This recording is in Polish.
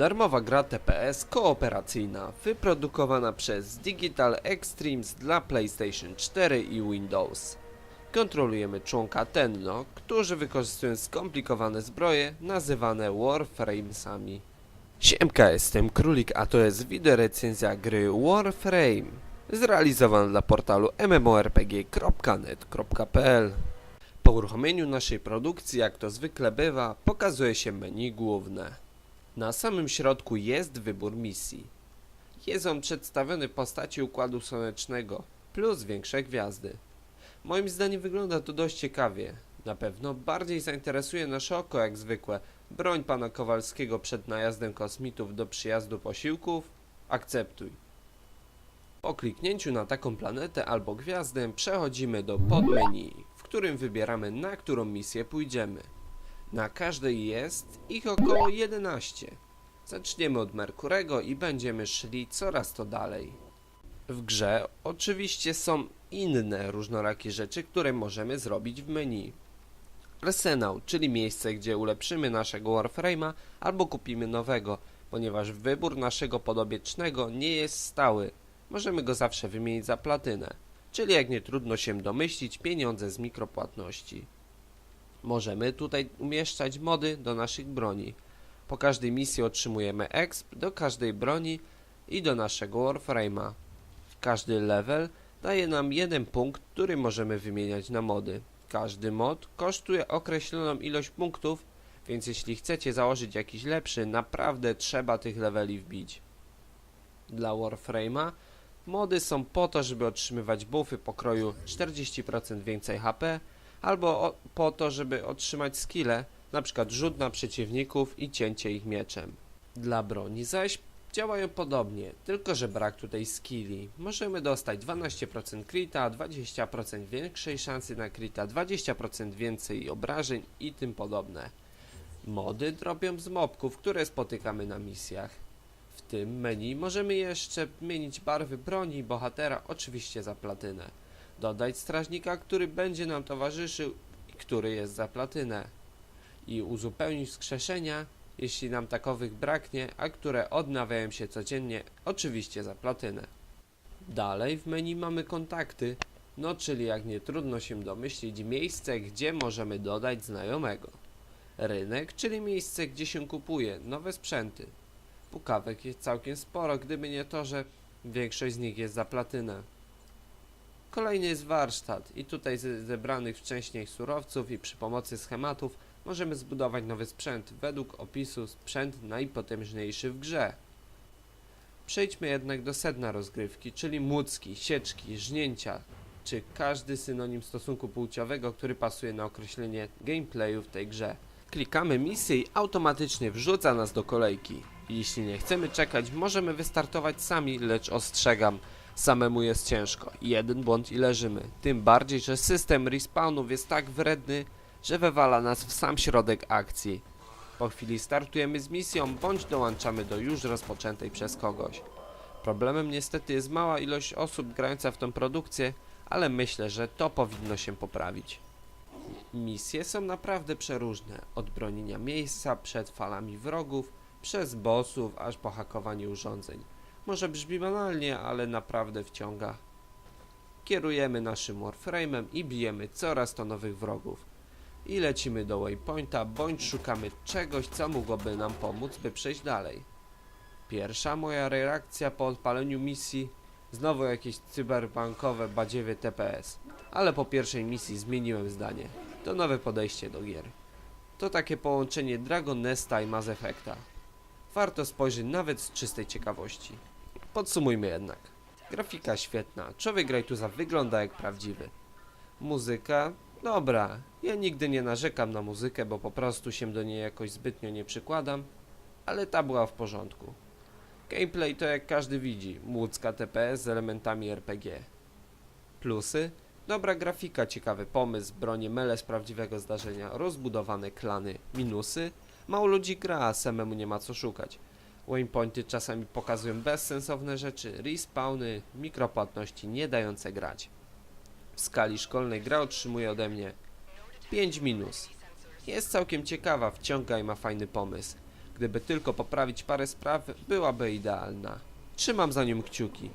Darmowa gra TPS kooperacyjna, wyprodukowana przez Digital Extremes dla PlayStation 4 i Windows. Kontrolujemy członka Tenno, którzy wykorzystują skomplikowane zbroje nazywane Warframesami. Siemka, jestem Królik, a to jest wideorecenzja gry Warframe, zrealizowana dla portalu mmorpg.net.pl. Po uruchomieniu naszej produkcji, jak to zwykle bywa, pokazuje się menu główne. Na samym środku jest wybór misji. Jest on przedstawiony w postaci układu słonecznego plus większe gwiazdy. Moim zdaniem wygląda to dość ciekawie. Na pewno bardziej zainteresuje nasze oko jak zwykłe broń pana Kowalskiego przed najazdem kosmitów do przyjazdu posiłków. Akceptuj. Po kliknięciu na taką planetę albo gwiazdę przechodzimy do podmenu, w którym wybieramy na którą misję pójdziemy. Na każdej jest ich około 11. Zaczniemy od Merkurego i będziemy szli coraz to dalej. W grze oczywiście są inne różnorakie rzeczy, które możemy zrobić w menu. Arsenał, czyli miejsce, gdzie ulepszymy naszego Warframe'a albo kupimy nowego, ponieważ wybór naszego podobiecznego nie jest stały. Możemy go zawsze wymienić za platynę, czyli jak nie trudno się domyślić, pieniądze z mikropłatności. Możemy tutaj umieszczać mody do naszych broni. Po każdej misji otrzymujemy exp do każdej broni i do naszego Warframe'a. Każdy level daje nam jeden punkt, który możemy wymieniać na mody. Każdy mod kosztuje określoną ilość punktów, więc jeśli chcecie założyć jakiś lepszy, naprawdę trzeba tych leveli wbić. Dla Warframe'a mody są po to, żeby otrzymywać buffy pokroju 40% więcej HP, albo o, po to, żeby otrzymać skille, np. rzut na przeciwników i cięcie ich mieczem. Dla broni zaś działają podobnie, tylko że brak tutaj skilli. Możemy dostać 12% krita, 20% większej szansy na krita, 20% więcej obrażeń i tym podobne. Mody drobią z mobków, które spotykamy na misjach. W tym menu możemy jeszcze zmienić barwy broni bohatera, oczywiście za platynę dodać strażnika, który będzie nam towarzyszył i który jest za platynę i uzupełnić wskrzeszenia, jeśli nam takowych braknie, a które odnawiają się codziennie, oczywiście za platynę. Dalej w menu mamy kontakty, no czyli jak nie trudno się domyślić, miejsce, gdzie możemy dodać znajomego. Rynek, czyli miejsce, gdzie się kupuje nowe sprzęty. Pukawek jest całkiem sporo, gdyby nie to, że większość z nich jest za platynę. Kolejny jest warsztat i tutaj z zebranych wcześniej surowców i przy pomocy schematów możemy zbudować nowy sprzęt według opisu sprzęt najpotężniejszy w grze. Przejdźmy jednak do sedna rozgrywki, czyli młódzki, sieczki, żnięcia, czy każdy synonim stosunku płciowego, który pasuje na określenie gameplayu w tej grze. Klikamy misję i automatycznie wrzuca nas do kolejki. Jeśli nie chcemy czekać, możemy wystartować sami, lecz ostrzegam, Samemu jest ciężko. Jeden błąd i leżymy. Tym bardziej, że system respawnów jest tak wredny, że wywala nas w sam środek akcji. Po chwili startujemy z misją, bądź dołączamy do już rozpoczętej przez kogoś. Problemem niestety jest mała ilość osób grająca w tą produkcję, ale myślę, że to powinno się poprawić. Misje są naprawdę przeróżne, od bronienia miejsca przed falami wrogów, przez bossów, aż po hakowanie urządzeń. Może brzmi banalnie, ale naprawdę wciąga. Kierujemy naszym Warframe'em i bijemy coraz to nowych wrogów. I lecimy do waypointa, bądź szukamy czegoś, co mogłoby nam pomóc, by przejść dalej. Pierwsza moja reakcja po odpaleniu misji znowu jakieś cyberbankowe badziewie TPS. Ale po pierwszej misji zmieniłem zdanie. To nowe podejście do gier. To takie połączenie Dragon Nesta i Mass Effecta. Warto spojrzeć nawet z czystej ciekawości. Podsumujmy jednak. Grafika świetna, człowiek Grajtuza wygląda jak prawdziwy. Muzyka? Dobra, ja nigdy nie narzekam na muzykę, bo po prostu się do niej jakoś zbytnio nie przykładam, ale ta była w porządku. Gameplay to jak każdy widzi, młódzka TPS z elementami RPG. Plusy? Dobra grafika, ciekawy pomysł, bronie mele z prawdziwego zdarzenia, rozbudowane klany. Minusy? Mało ludzi gra, a samemu nie ma co szukać. Waypointy czasami pokazują bezsensowne rzeczy, respawny, mikropłatności nie dające grać. W skali szkolnej gra otrzymuje ode mnie 5 minus. Jest całkiem ciekawa, wciąga i ma fajny pomysł. gdyby tylko poprawić parę spraw, byłaby idealna. Trzymam za nią kciuki.